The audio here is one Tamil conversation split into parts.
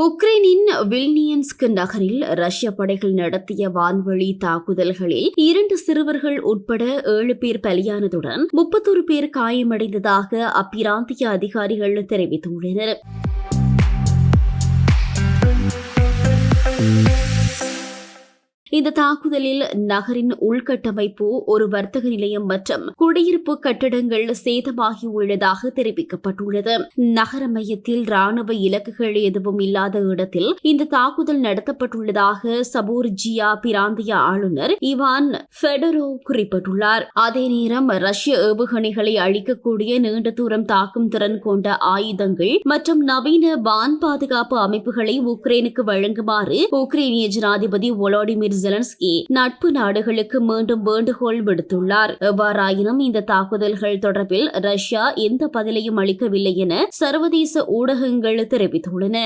உக்ரைனின் வில்னியன்ஸ்க் நகரில் ரஷ்ய படைகள் நடத்திய வான்வழி தாக்குதல்களில் இரண்டு சிறுவர்கள் உட்பட ஏழு பேர் பலியானதுடன் முப்பத்தொரு பேர் காயமடைந்ததாக அப்பிராந்திய அதிகாரிகள் தெரிவித்துள்ளனர். இந்த தாக்குதலில் நகரின் உள்கட்டமைப்பு ஒரு வர்த்தக நிலையம் மற்றும் குடியிருப்பு கட்டடங்கள் சேதமாகியுள்ளதாக தெரிவிக்கப்பட்டுள்ளது. நகர மையத்தில் ராணுவ இலக்குகள் எதுவும் இல்லாத இடத்தில் இந்த தாக்குதல் நடத்தப்பட்டுள்ளதாக சபோர்ஜியா பிராந்திய ஆளுநர் இவான் ஃபெடரோ குறிப்பிட்டுள்ளார். அதே நேரம் ரஷ்ய ஏவுகணைகளை அழிக்கக்கூடிய நீண்ட தூரம் தாக்கும் திறன் கொண்ட ஆயுதங்கள் மற்றும் நவீன வான் பாதுகாப்பு அமைப்புகளை உக்ரைனுக்கு வழங்குமாறு உக்ரைனிய ஜனாதிபதி ஒலோடிமிர் ஜெலன்ஸ்கி நட்பு நாடுகளுக்கு மீண்டும் வேண்டுகோள் விடுத்துள்ளார். எவ்வாறாயினும் இந்த தாக்குதல்கள் தொடர்பில் ரஷ்யா எந்த பதிலையும் அளிக்கவில்லை என சர்வதேச ஊடகங்கள் தெரிவித்துள்ளன.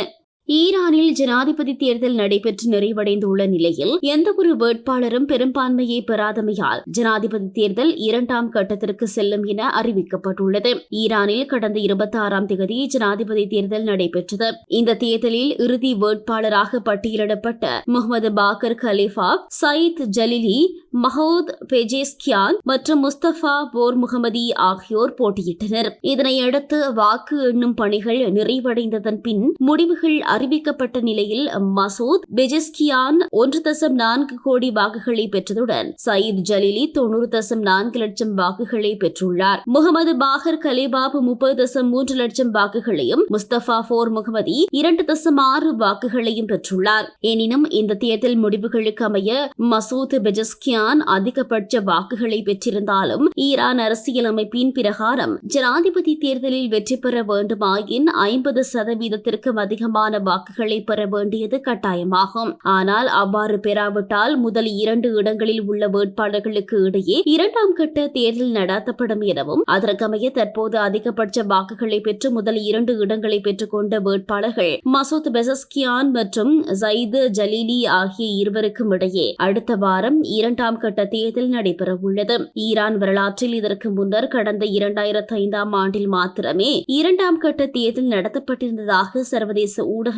ஈரானில் ஜனாதிபதி தேர்தல் நடைபெற்று நிறைவடைந்துள்ள நிலையில் எந்தவொரு வேட்பாளரும் பெரும்பான்மையை பெறாதமையால் ஜனாதிபதி தேர்தல் இரண்டாம் கட்டத்திற்கு செல்லும் என அறிவிக்கப்பட்டுள்ளது. ஈரானில் கடந்த இருபத்தி ஆறாம் தேதி ஜனாதிபதி தேர்தல் நடைபெற்றது. இந்த தேர்தலில் இறுதி வேட்பாளராக பட்டியலிடப்பட்ட முகமது பாக்கர் கலீஃபா சயித் ஜலிலி மஹூத் பெஜேஸ்கியான் மற்றும் முஸ்தபா போர் முகமதி ஆகியோர் போட்டியிட்டனர். இதனையடுத்து வாக்கு எண்ணும் பணிகள் நிறைவடைந்ததன் பின் முடிவுகள் அறிவிக்கப்பட்ட நிலையில் மசூத் பெஜஸ்கியான் ஒன்று தசம் நான்கு கோடி வாக்குகளை பெற்றதுடன் சயீத் ஜலீலி தொன்னூறு தசம் நான்கு லட்சம் வாக்குகளை பெற்றுள்ளார். முகமது பாகர் கலேபாப் முப்பது தசம் மூன்று லட்சம் வாக்குகளையும் முஸ்தபா போர் முகமதி இரண்டு தசம் ஆறு வாக்குகளையும் பெற்றுள்ளார். எனினும் இந்த தேர்தல் முடிவுகளுக்கு அமைய மசூத் பெஜஸ்கியான் அதிகபட்ச வாக்குகளை பெற்றிருந்தாலும் ஈரான் அரசியலமைப்பின் பிரகாரம் ஜனாதிபதி தேர்தலில் வெற்றி பெற வேண்டுமாயின் ஐம்பது சதவீதத்திற்கும் அதிகமான வாக்குகளை பெற வேண்டியது கட்டாயமாகும். ஆனால் அவ்வாறு பெறாவிட்டால் முதல் இரண்டு இடங்களில் உள்ள வேட்பாளர்களுக்கு இடையே இரண்டாம் கட்ட தேர்தல் நடத்தப்படும் எனவும் அதற்கமைய தற்போது அதிகபட்ச வாக்குகளை பெற்று முதல் இரண்டு இடங்களை பெற்றுக்கொண்ட வேட்பாளர்கள் மசூத் பெசஸ்கியான் மற்றும் ஜயிது ஜலீலி ஆகிய இருவருக்கும் இடையே அடுத்த வாரம் இரண்டாம் கட்ட தேர்தல் நடைபெறவுள்ளது ஈரான் வரலாற்றில் இதற்கு முன்னர் கடந்த இரண்டாயிரத்தி ஐந்தாம் ஆண்டில் மாத்திரமே இரண்டாம் கட்ட தேர்தல் நடத்தப்பட்டிருந்ததாக சர்வதேச ஊடக